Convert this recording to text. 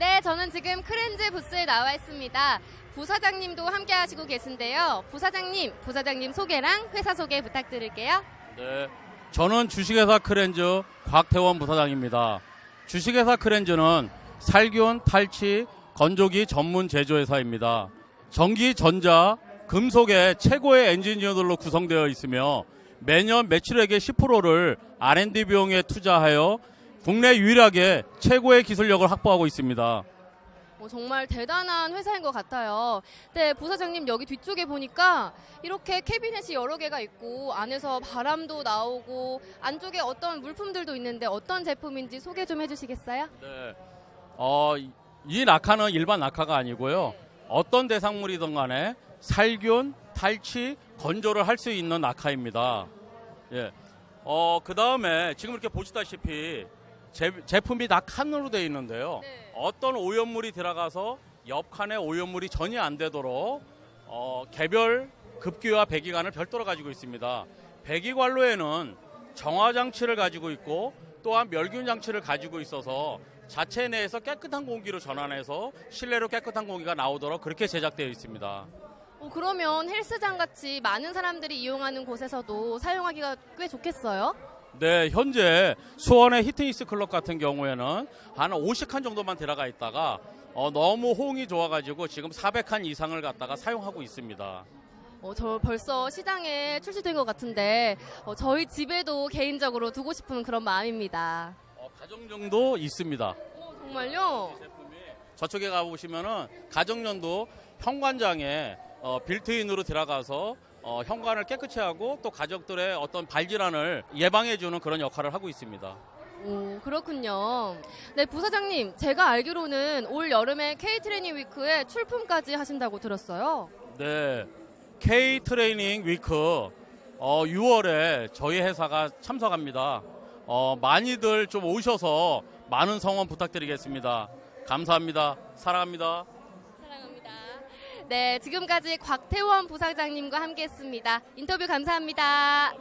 네, 저는 지금 크렌즈 부스에 나와 있습니다. 부사장님도 함께 하시고 계신데요. 부사장님, 부사장님 소개랑 회사 소개 부탁드릴게요. 네, 저는 주식회사 크렌즈 곽태원 부사장입니다. 주식회사 크렌즈는 살균, 탈취, 건조기 전문 제조회사입니다. 전기, 전자, 금속의 최고의 엔지니어들로 구성되어 있으며 매년 매출액의 10%를 R&D 비용에 투자하여 국내 유일하게 최고의 기술력을 확보하고 있습니다. 어, 정말 대단한 회사인 것 같아요. 네, 부사장님 여기 뒤쪽에 보니까 이렇게 캐비넷이 여러 개가 있고 안에서 바람도 나오고 안쪽에 어떤 물품들도 있는데 어떤 제품인지 소개 좀 해주시겠어요? 네. 어, 이- 이 낙하는 일반 낙하가 아니고요. 어떤 대상물이든 간에 살균, 탈취, 건조를 할 수 있는 낙하입니다. 예. 어, 그 다음에 지금 이렇게 보시다시피 제, 제품이 다 칸으로 되어 있는데요. 네. 어떤 오염물이 들어가서 옆 칸에 오염물이 전혀 안 되도록 어, 개별 급기와 배기관을 별도로 가지고 있습니다. 배기관로에는 정화 장치를 가지고 있고 또한 멸균 장치를 가지고 있어서 자체 내에서 깨끗한 공기로 전환해서 실내로 깨끗한 공기가 나오도록 그렇게 제작되어 있습니다. 어, 그러면 헬스장 같이 많은 사람들이 이용하는 곳에서도 사용하기가 꽤 좋겠어요? 네, 현재 수원의 히트니스 클럽 같은 경우에는 한 50칸 정도만 들어가 있다가 어, 너무 호응이 좋아가지고 지금 400칸 이상을 갖다가 사용하고 있습니다. 어, 저 벌써 시장에 출시된 것 같은데 어, 저희 집에도 개인적으로 두고 싶은 그런 마음입니다. 어, 가정용도 있습니다. 어, 정말요? 저쪽에 가보시면은 가정용도 현관장에 어, 빌트인으로 들어가서 어, 현관을 깨끗이 하고 또 가족들의 어떤 발질환을 예방해주는 그런 역할을 하고 있습니다. 오, 그렇군요. 네, 부사장님, 제가 알기로는 올 여름에 K-트레이닝 위크에 출품까지 하신다고 들었어요. 네, K 트레이닝 위크 어, 6월에 저희 회사가 참석합니다. 어, 많이들 좀 오셔서 많은 성원 부탁드리겠습니다. 감사합니다. 사랑합니다. 사랑합니다. 네, 지금까지 곽태원 부사장님과 함께 했습니다. 인터뷰 감사합니다.